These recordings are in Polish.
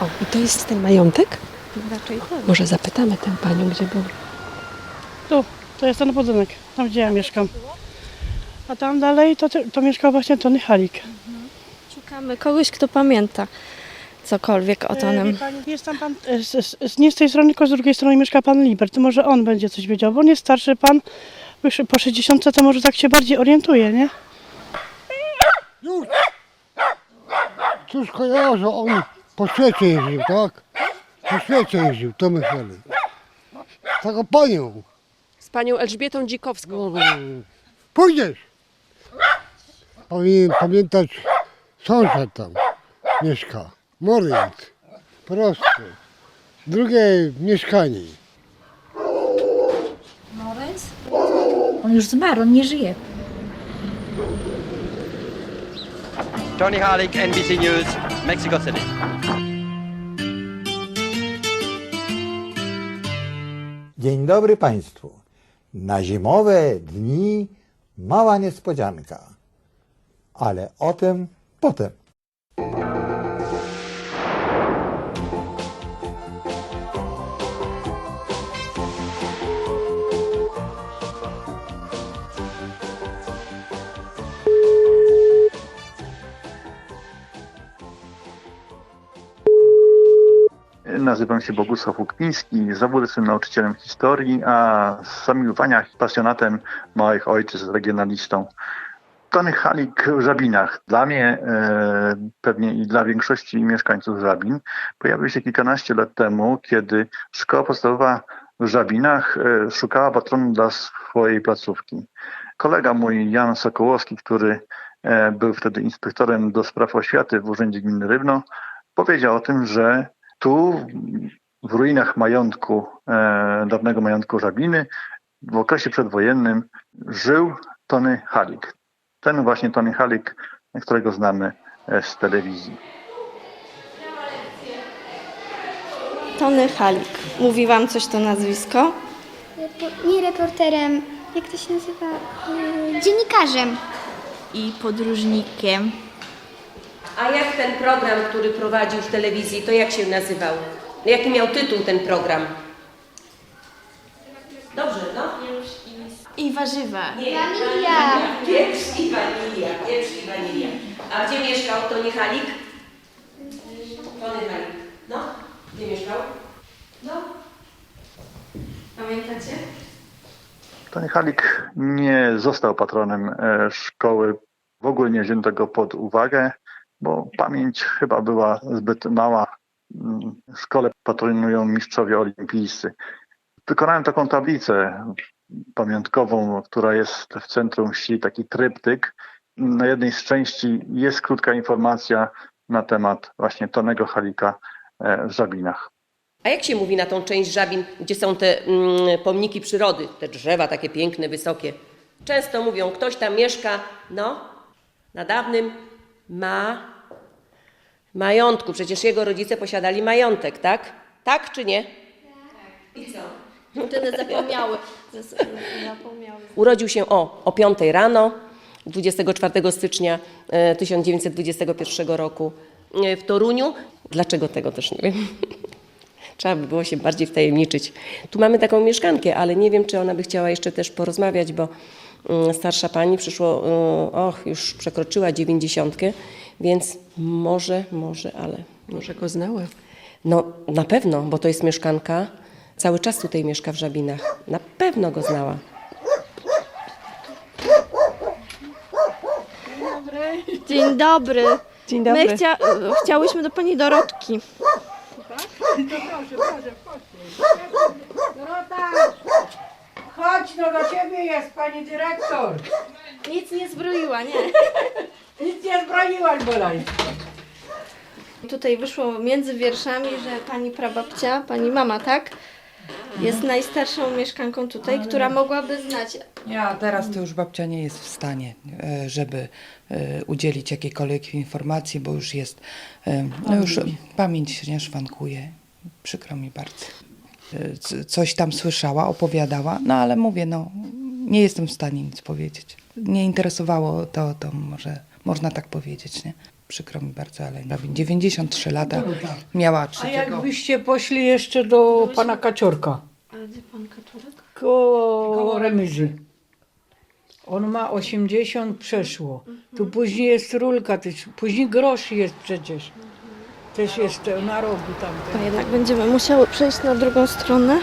O, i to jest ten majątek? Raczej tak. Może zapytamy tę panią, gdzie był. Tu, to jest ten budynek, tam gdzie ja mieszkam. A tam dalej to, to mieszkał właśnie Tony Halik. Szukamy kogoś, kto pamięta cokolwiek o E, wie Tonym. pani, Jest tam pan, e, z, nie z tej strony, tylko z drugiej strony mieszka pan Libert. To może on będzie coś wiedział, bo on jest starszy pan, już po 60 to może tak się bardziej orientuje, nie? Już! Cóż kojarzę, on po świecie jeździł, tak? Po świecie jeździł, to Michalik. Taką panią. Z panią Elżbietą Dzikowską. No, Pójdziesz! Powinien pamiętać sąsiad tam mieszka. Moryk. Prosto. Drugie mieszkanie. Morenc? On już zmarł, on nie żyje. Tony Harlik, NBC News, Mexico City. Dzień dobry Państwu. Na zimowe dni mała niespodzianka. Ale o tym potem. Nazywam się Bogusław Łukniński, zawód jestem nauczycielem historii, a z zamiłowania pasjonatem małych ojczyzn, regionalistą. Tony Halik w Żabinach. Dla mnie, e, pewnie i dla większości mieszkańców Żabin, pojawił się kilkanaście lat temu, kiedy szkoła podstawowa w Żabinach e, szukała patronu dla swojej placówki. Kolega mój, Jan Sokołowski, który e, był wtedy inspektorem do spraw oświaty w Urzędzie Gminy Rybno, powiedział o tym, że tu w ruinach majątku, e, dawnego majątku Żabiny, w okresie przedwojennym żył Tony Halik. Ten właśnie Tony Halik, którego znamy e, z telewizji. Tony Halik. Mówi wam coś to nazwisko? Nie reporterem, jak to się nazywa? Yy, dziennikarzem. I podróżnikiem. A jak ten program, który prowadził w telewizji, to jak się nazywał? Jaki miał tytuł ten program? Dobrze, no? I warzywa. Nie, Wanilia. Pieprz i wanilia, pieprz i wanilia. A gdzie mieszkał Tony Halik? Tony Halik. No? Gdzie mieszkał? No? Pamiętacie? Tony Halik nie został patronem e, szkoły, w ogóle nie wzięto go pod uwagę, bo pamięć chyba była zbyt mała. W szkole patronują mistrzowie olimpijscy. Wykonałem taką tablicę pamiątkową, która jest w centrum wsi, taki tryptyk. Na jednej z części jest krótka informacja na temat właśnie Tonego Halika e, w Żabinach. A jak się mówi na tą część Żabin, gdzie są te mm, pomniki przyrody, te drzewa takie piękne, wysokie? Często mówią, ktoś tam mieszka, no, na dawnym ma majątku. Przecież jego rodzice posiadali majątek, tak? Tak czy nie? I co? Wtedy zapomniały. Zapomniały. Urodził się o, o 5 rano 24 stycznia e, 1921 roku e, w Toruniu. Dlaczego tego też nie wiem. Trzeba by było się bardziej wtajemniczyć. Tu mamy taką mieszkankę, ale nie wiem, czy ona by chciała jeszcze też porozmawiać, bo starsza pani przyszło, y, och, już przekroczyła dziewięćdziesiątkę, więc może, może, ale Może go znała. no na pewno, bo to jest mieszkanka, cały czas tutaj mieszka w Żabinach. Na pewno go znała. Dzień dobry. Dzień My chcia, chciałyśmy do pani Dorotki. Chodź, no do ciebie jest pani dyrektor. Nic nie zbroiła, nie. Nic nie zbroiłaś bodaj. Tutaj wyszło między wierszami, że pani prababcia, pani mama, tak? Jest najstarszą mieszkanką tutaj, która mogłaby znać. Nie, a teraz to już babcia nie jest w stanie, e, żeby e, udzielić jakiejkolwiek informacji, bo już jest, e, no już pamięć nie szwankuje. Przykro mi bardzo. Coś tam słyszała, opowiadała, no ale mówię, no nie jestem w stanie nic powiedzieć. Nie interesowało to, to może Można tak powiedzieć, nie? Przykro mi bardzo, ale Rabin 93 lata miała 3 A jakbyście poszli jeszcze do pana Kaciorka, gdzie pan Kaczorek? koło remizy. On ma 80 przeszło. Tu później jest rulka, później grosz jest przecież. Też jest na rogu To jednak będziemy musiały przejść na drugą stronę.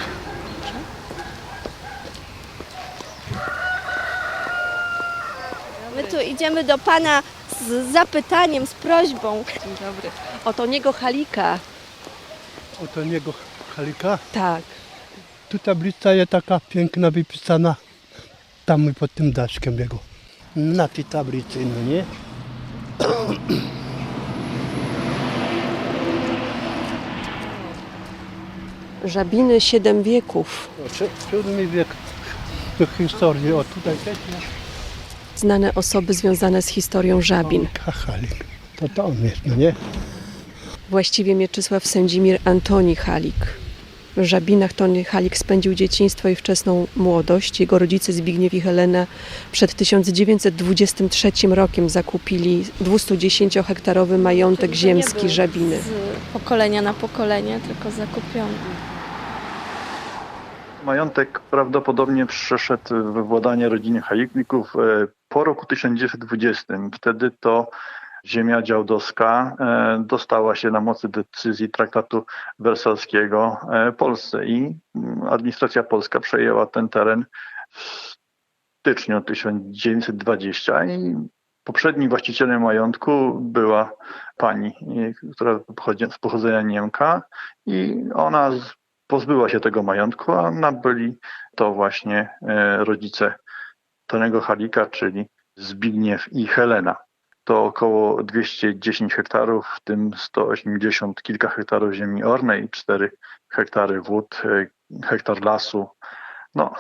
My tu idziemy do pana z zapytaniem, z prośbą. Dzień dobry. Oto niego Halika. Oto niego Halika. Tak. Tu tablica jest taka piękna wypisana. Tam pod tym daszkiem jego. Na tej tablicy, no nie? Żabiny siedem wieków. Siódmy wiek historii. O tutaj też Znane osoby związane z historią żabin. Halik. To to on jest, no nie? Właściwie Mieczysław Sędzimir Antoni Halik. W Żabinach Tony Halik spędził dzieciństwo i wczesną młodość. Jego rodzice Zbigniew i Helena przed 1923 rokiem zakupili 210-hektarowy majątek ziemski Żabiny. Z pokolenia na pokolenie, tylko zakupiony. Majątek prawdopodobnie przeszedł we władanie rodziny Halików e, po roku 1920. Wtedy to ziemia działdowska e, dostała się na mocy decyzji traktatu wersalskiego e, Polsce i mm, administracja polska przejęła ten teren w styczniu 1920 i poprzednim właścicielem majątku była pani, która z pochodzenia Niemka i ona pozbyła się tego majątku, a nabyli to właśnie e, rodzice Tonego Halika, czyli Zbigniew i Helena. To około 210 hektarów, w tym 180 kilka hektarów ziemi ornej, 4 hektary wód, e, hektar lasu. No,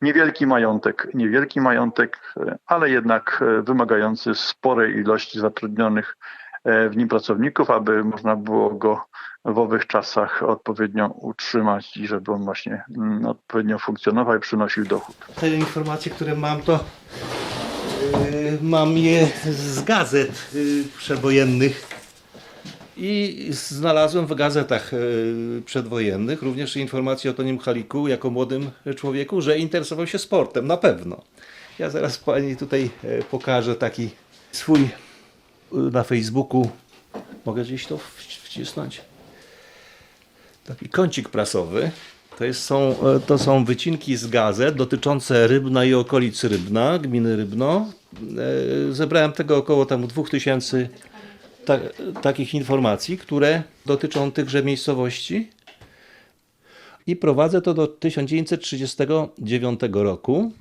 niewielki majątek, niewielki majątek, e, ale jednak wymagający sporej ilości zatrudnionych w nim pracowników, aby można było go w owych czasach odpowiednio utrzymać i żeby on właśnie mm, odpowiednio funkcjonował i przynosił dochód. Te informacje, które mam, to yy, mam je z gazet yy, przedwojennych. I znalazłem w gazetach yy, przedwojennych również informacje o Tonim Haliku jako młodym człowieku, że interesował się sportem, na pewno. Ja zaraz pani tutaj yy, pokażę taki swój na Facebooku. Mogę gdzieś to wci- wcisnąć? Taki kącik prasowy. To, jest, są, e, to są wycinki z gazet dotyczące Rybna i okolic Rybna, gminy Rybno. E, Zebrałem tego około tam 2000 ta, takich informacji, które dotyczą tychże miejscowości. I prowadzę to do 1939 roku.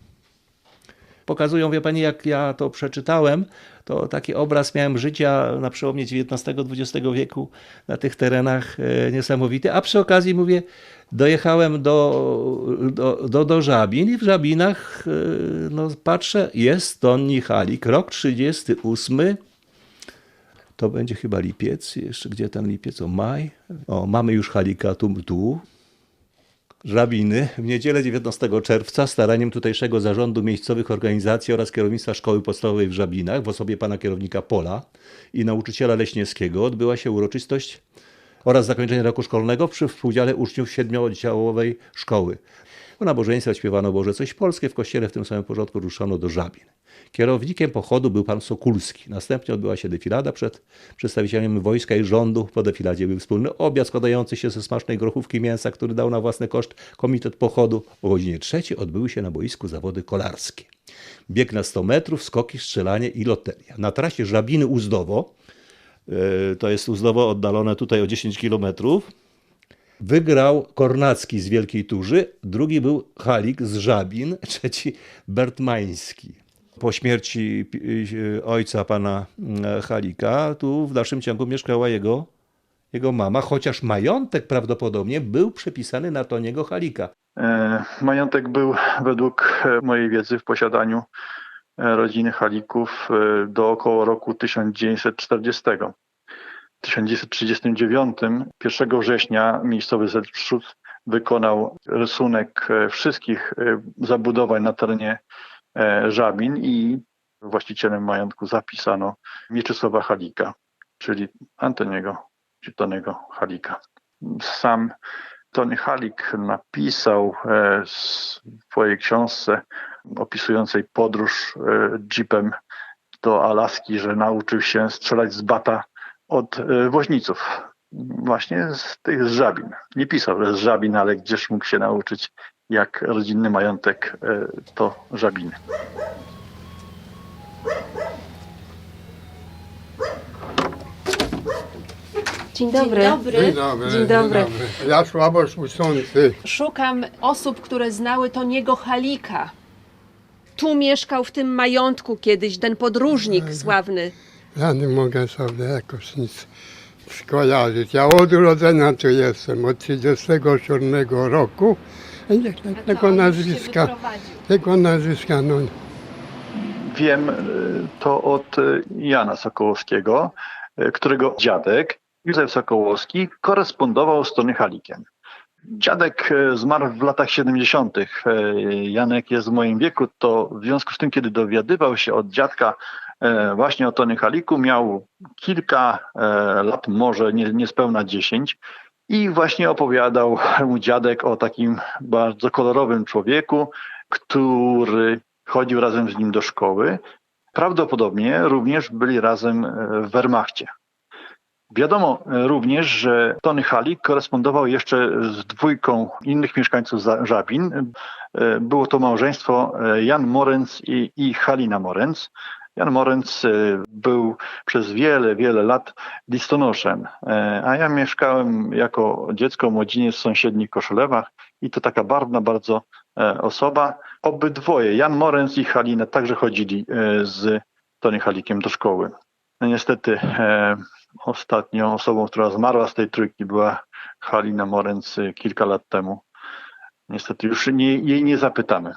Pokazują, wie Pani, jak ja to przeczytałem, to taki obraz miałem życia na przełomie XIX-XX wieku na tych terenach e, niesamowity. A przy okazji mówię, dojechałem do, do, do, do Żabin i w Żabinach e, no, patrzę, jest Tonni Halik, rok 38. To będzie chyba lipiec, jeszcze gdzie ten lipiec, o maj. O, mamy już Halika tu, tu, Żabiny w niedzielę 19 czerwca staraniem tutejszego zarządu miejscowych organizacji oraz kierownictwa szkoły podstawowej w Żabinach w osobie pana kierownika Pola i nauczyciela Leśniewskiego odbyła się uroczystość oraz zakończenie roku szkolnego przy współudziale uczniów siedmiooddziałowej szkoły. Po nabożeństwie śpiewano Boże coś polskie, w kościele w tym samym porządku ruszono do Żabin. Kierownikiem pochodu był pan Sokulski. Następnie odbyła się defilada przed przedstawicielami wojska i rządu. Po defiladzie był wspólny obiad składający się ze smacznej grochówki mięsa, który dał na własny koszt komitet pochodu. O godzinie trzeciej odbyły się na boisku zawody kolarskie. Bieg na 100 metrów, skoki, strzelanie i loteria. Na trasie Żabiny-Uzdowo, yy, to jest Uzdowo oddalone tutaj o 10 kilometrów, Wygrał Kornacki z Wielkiej Turzy, drugi był Halik z Żabin, trzeci Bertmański. Po śmierci y, ojca pana mm, Halika, tu w dalszym ciągu mieszkała jego, jego mama, chociaż majątek prawdopodobnie był przepisany na Toniego Halika. E, Majątek był według e, mojej wiedzy w posiadaniu e, rodziny Halików e, do około roku 1940. W 1939, 1 września, miejscowy Zelszus wykonał rysunek e, wszystkich e, zabudowań na terenie e, Żabin i Właścicielem majątku zapisano Mieczysława Halika, czyli Antoniego Tonego Halika. Sam Tony Halik napisał w swojej książce opisującej podróż jeepem do Alaski, że nauczył się strzelać z bata od e, woźniców. Właśnie z tych z żabin. Nie pisał, że z żabin, ale gdzież mógł się nauczyć, jak rodzinny majątek e, to żabiny. Dzień dobry. Dzień dobry. Dzień dobry. Dzień dobry. Ja słabo słyszący. Szukam osób, które znały Toniego Halika. Tu mieszkał w tym majątku kiedyś ten podróżnik sławny. Ja nie mogę sobie jakoś nic skojarzyć. Ja od urodzenia tu jestem, od 37 roku. I nie, nie, tego nazwiska, tego nazwiska, no Wiem e, to od e, Jana Sokołowskiego, e, którego dziadek Józef Sokołowski korespondował z Tony Halikiem. Dziadek zmarł w latach 70. E, Janek jest w moim wieku, to w związku z tym, kiedy dowiadywał się od dziadka właśnie o Tony Haliku, miał kilka e, lat, może nie, niespełna 10. I właśnie opowiadał mu dziadek o takim bardzo kolorowym człowieku, który chodził razem z nim do szkoły. Prawdopodobnie również byli razem e, w Wehrmachcie. Wiadomo e, również, że Tony Halik korespondował jeszcze z dwójką innych mieszkańców Żabin. E, Było to małżeństwo e, Jan Morenc i, i Halina Morenc. Jan Morenc e, był przez wiele, wiele lat listonoszem, e, a ja mieszkałem jako dziecko, młodziniec w sąsiednich Koszulewach i to taka barwna bardzo e, osoba. Obydwoje, Jan Morenc i Halina, także chodzili e, z Tony Halikiem do szkoły. No niestety ostatnią osobą, która zmarła z tej trójki była Halina Morenc kilka lat temu. Niestety już nie, jej nie zapytamy.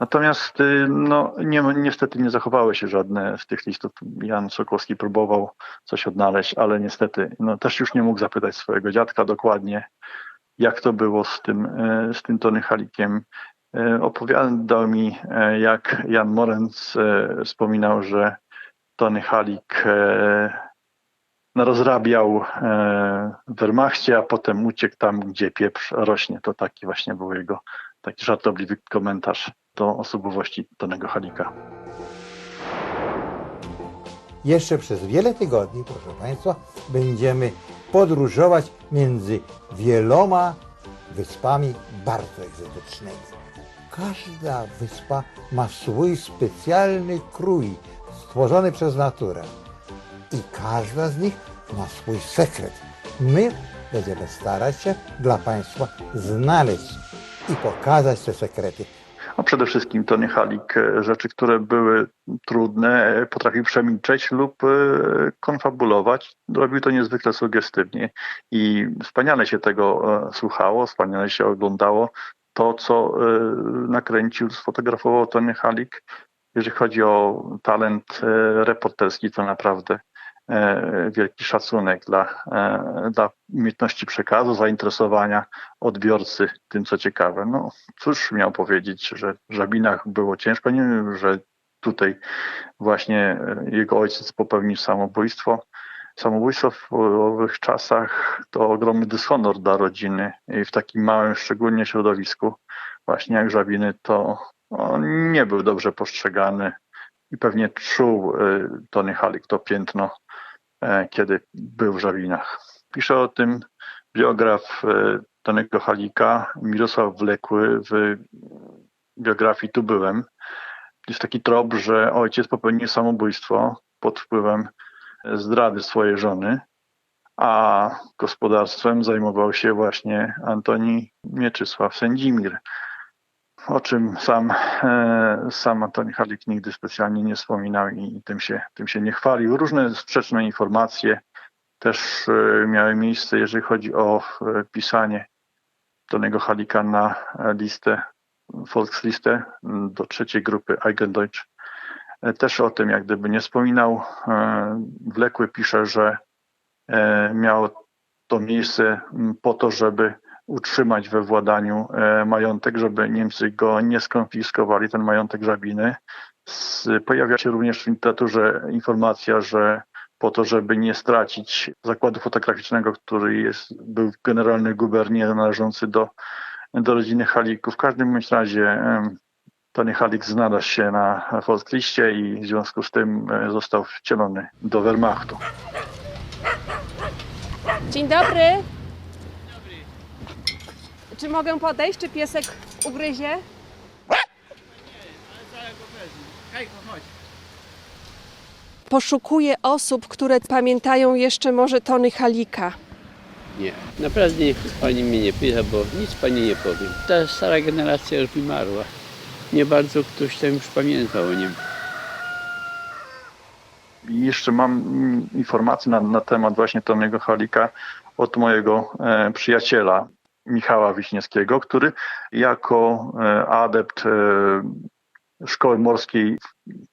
Natomiast y, no, nie, niestety nie zachowały się żadne z tych listów. Jan Sokowski próbował coś odnaleźć, ale niestety no, też już nie mógł zapytać swojego dziadka dokładnie, jak to było z tym, e, z tym Tony Halikiem. E, Opowiadał mi, jak Jan Morenc wspominał, że Tony Halik no, rozrabiał w Wehrmachcie, a potem uciekł tam, gdzie pieprz rośnie. To taki właśnie był jego taki żartobliwy komentarz do osobowości Tonego Halika. Jeszcze przez wiele tygodni, proszę Państwa, będziemy podróżować między wieloma wyspami bardzo egzotycznymi. Każda wyspa ma swój specjalny krój stworzony przez naturę. I każda z nich ma swój sekret. My będziemy starać się dla Państwa znaleźć i pokazać te sekrety. A przede wszystkim Tony Halik e, rzeczy, które były trudne, e, potrafił przemilczeć lub e, konfabulować. Robił to niezwykle sugestywnie i wspaniale się tego słuchało, wspaniale się oglądało. To, co nakręcił, sfotografował Tony Halik, jeżeli chodzi o talent reporterski, to naprawdę wielki szacunek dla, e, dla umiejętności przekazu, zainteresowania odbiorcy tym, co ciekawe. No cóż miał powiedzieć, że w Żabinach było ciężko, nie wiem, że tutaj właśnie e, jego ojciec popełnił samobójstwo. Samobójstwo w owych czasach to ogromny dyshonor dla rodziny i w takim małym, szczególnie środowisku, właśnie jak Żabiny, to on nie był dobrze postrzegany i pewnie czuł e, Tony Halik to piętno, e, kiedy był w Żabinach. Pisze o tym biograf e, Tonego Halika, Mirosław Wlekły w biografii Tu byłem. Jest taki trop, że ojciec popełnił samobójstwo pod wpływem zdrady swojej żony, a gospodarstwem zajmował się właśnie Antoni Mieczysław Sędzimir, o czym sam, e, sam Antoni Halik nigdy specjalnie nie wspominał i tym się, tym się nie chwalił. Różne sprzeczne informacje też e, miały miejsce, jeżeli chodzi o e, pisanie Tonego Halika na listę, Volkslistę do trzeciej grupy Eigendeutsch. Też o tym jak gdyby nie wspominał. Wlekły pisze, że miało to miejsce po to, żeby utrzymać we władaniu e, majątek, żeby Niemcy go nie skonfiskowali, ten majątek żabiny. Pojawia się również w literaturze informacja, że po to, żeby nie stracić zakładu fotograficznego, który jest, był generalny gubernier należący do, do rodziny Halików. W każdym razie Tony Halik znalazł się na Forstliście i w związku z tym e, został wcielony do Wehrmachtu. Dzień dobry. Czy mogę podejść, czy piesek ugryzie? Poszukuję osób, które pamiętają jeszcze może Tony Halika. Nie, naprawdę niech pani mnie nie pyta, bo nic pani nie powiem. Ta stara generacja już wymarła. Nie bardzo ktoś tam już pamiętał o nim. I jeszcze mam informacje na, na temat właśnie Tonego Halika od mojego e, przyjaciela Michała Wiśniewskiego, który jako e, adept e, szkoły morskiej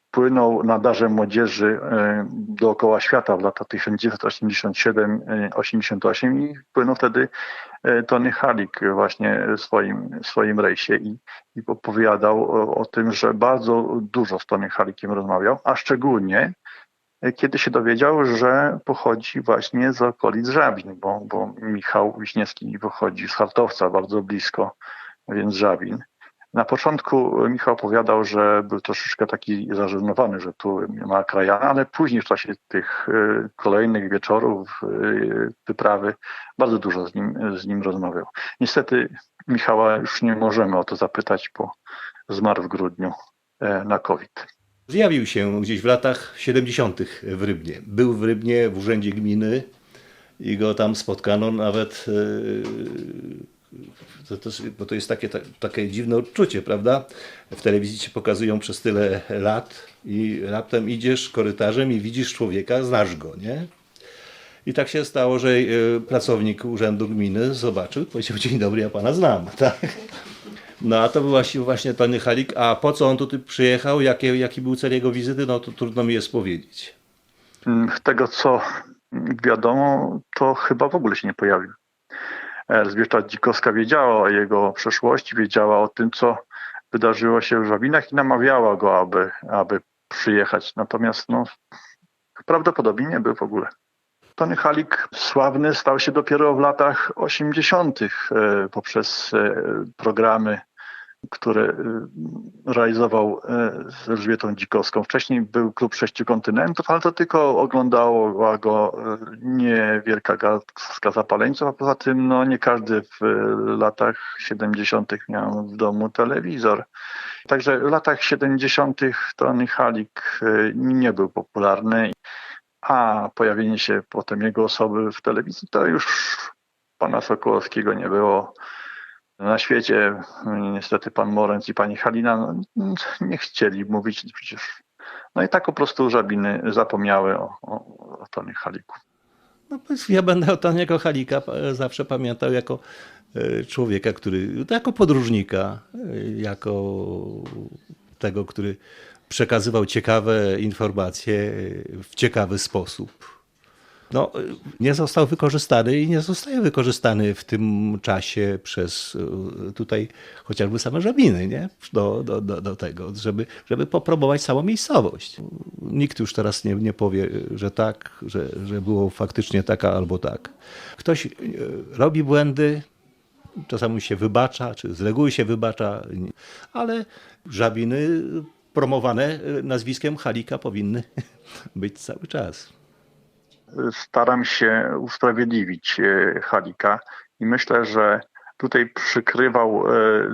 wpłynął na darze młodzieży e, dookoła świata w latach 1987-88 i wpłynął wtedy Tony Halik właśnie swoim, swoim rejsie i, i opowiadał o, o tym, że bardzo dużo z Tony Halikiem rozmawiał, a szczególnie kiedy się dowiedział, że pochodzi właśnie z okolic Żabin, bo, bo Michał Wiśniewski pochodzi z Hartowca, bardzo blisko, więc Żabin. Na początku Michał opowiadał, że był troszeczkę taki zażenowany, że tu ma krajana, ale później w czasie tych y, kolejnych wieczorów, y, wyprawy, bardzo dużo z nim, z nim rozmawiał. Niestety Michała już nie możemy o to zapytać, bo zmarł w grudniu e, na COVID. Zjawił się gdzieś w latach 70. w Rybnie. Był w Rybnie w urzędzie gminy i go tam spotkano nawet. e, To, to, bo to jest takie, ta- takie dziwne odczucie, prawda? W telewizji ci pokazują przez tyle lat i raptem idziesz korytarzem i widzisz człowieka, znasz go, nie? I tak się stało, że e, pracownik urzędu gminy zobaczył, powiedział: Dzień dobry, ja pana znam. Tak? No a to był właśnie, Tony Halik. A po co on tutaj przyjechał? Jakie, jaki był cel jego wizyty? No to trudno mi jest powiedzieć. Mm, Z tego co wiadomo, to chyba w ogóle się nie pojawił. Elżbieta Dzikowska wiedziała o jego przeszłości, wiedziała o tym, co wydarzyło się w Żabinach i namawiała go, aby, aby przyjechać. Natomiast no, prawdopodobnie nie był w ogóle. Tony Halik sławny stał się dopiero w latach 80. e, poprzez e, programy, które e, realizował e, z Elżbietą Dzikowską. Wcześniej był Klub Sześciu Kontynentów, ale to tylko oglądała go e, niewielka garstka zapaleńców, a poza tym no, nie każdy w latach 70. miał w domu telewizor. Także w latach 70. Tony Halik nie był popularny, a pojawienie się potem jego osoby w telewizji to już pana Sokołowskiego nie było. Na świecie niestety pan Morenc i pani Halina no, nie chcieli mówić przecież. No i tak po prostu żabiny zapomniały o, o, o Haliku. No, ja będę o Toniego Halika zawsze pamiętał jako e, człowieka, który, jako podróżnika, e, jako tego, który przekazywał ciekawe informacje w ciekawy sposób. No, nie został wykorzystany i nie zostaje wykorzystany w tym czasie przez e, tutaj chociażby same żabiny, nie? Do, do, do, do tego, żeby, żeby popromować całą miejscowość. Nikt już teraz nie, nie powie, że tak, że, że było faktycznie taka albo tak. Ktoś e, robi błędy, czasami się wybacza, czy z reguły się wybacza, ale żabiny promowane e, nazwiskiem Halika powinny być cały czas. Staram się usprawiedliwić e, Halika i myślę, że tutaj przykrywał e,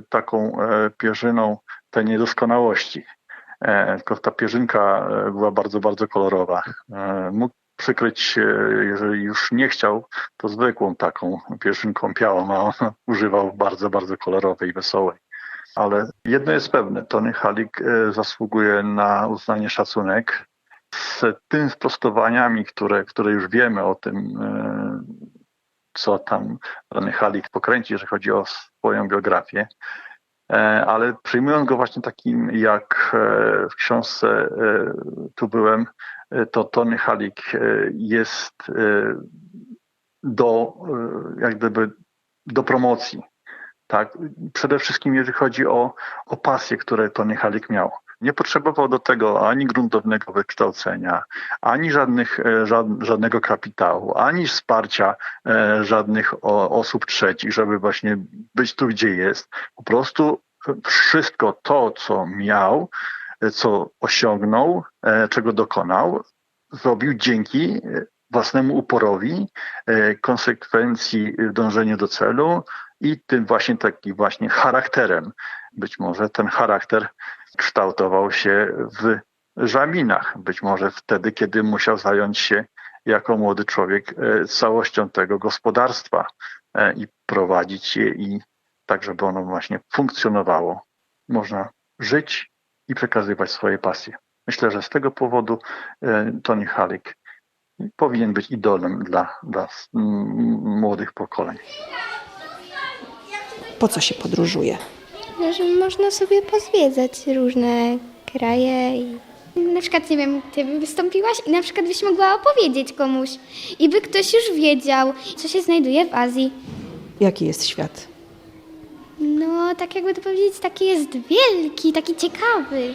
taką e, pierzyną te niedoskonałości. Tylko ta pierzynka była bardzo, bardzo kolorowa. Mógł przykryć, jeżeli już nie chciał, to zwykłą taką pierzynką białą, a on używał bardzo, bardzo kolorowej, wesołej. Ale jedno jest pewne, Tony Halik zasługuje na uznanie, szacunek. Z tym sprostowaniami, które, które już wiemy o tym, e, co tam Tony Halik pokręci, jeżeli chodzi o swoją biografię, E, ale przyjmując go właśnie takim, jak e, w książce Tu byłem, to Tony Halik jest do, jak gdyby, do promocji. Tak? Przede wszystkim jeżeli chodzi o, o pasję, które Tony Halik miał. Nie potrzebował do tego ani gruntownego wykształcenia, ani żadnych, e, żad- żadnego kapitału, ani wsparcia e, żadnych osób trzecich, żeby właśnie być tu, gdzie jest. Po prostu wszystko to, co miał, e, co osiągnął, czego dokonał, zrobił dzięki własnemu uporowi, konsekwencji dążeniu do celu i tym właśnie takim właśnie charakterem. Być może ten charakter kształtował się w Żabinach. Być może wtedy, kiedy musiał zająć się jako młody człowiek e, całością tego gospodarstwa e, i prowadzić je i tak, żeby ono właśnie funkcjonowało. Można żyć i przekazywać swoje pasje. Myślę, że z tego powodu e, Tony Halik powinien być idolem dla, dla młodych pokoleń. Po co się podróżuje? Że można sobie pozwiedzać różne kraje i na przykład, nie wiem, ty by wystąpiłaś i na przykład byś mogła opowiedzieć komuś i by ktoś już wiedział, co się znajduje w Azji. Jaki jest świat? No, tak jakby to powiedzieć, taki jest wielki, taki ciekawy.